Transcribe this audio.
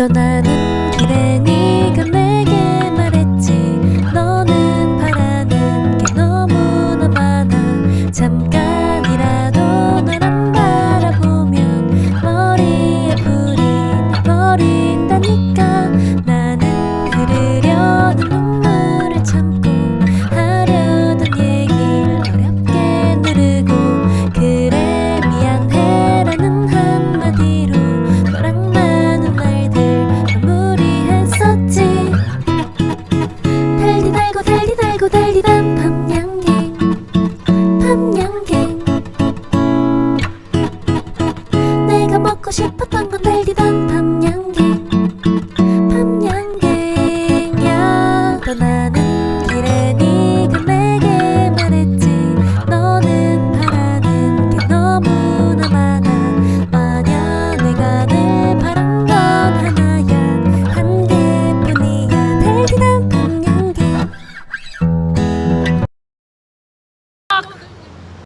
となる。綺麗に 날고 달리 달고 달리 밤밤냥갱. 밤냥갱. 내가 먹고 싶었던 건 달리던 밤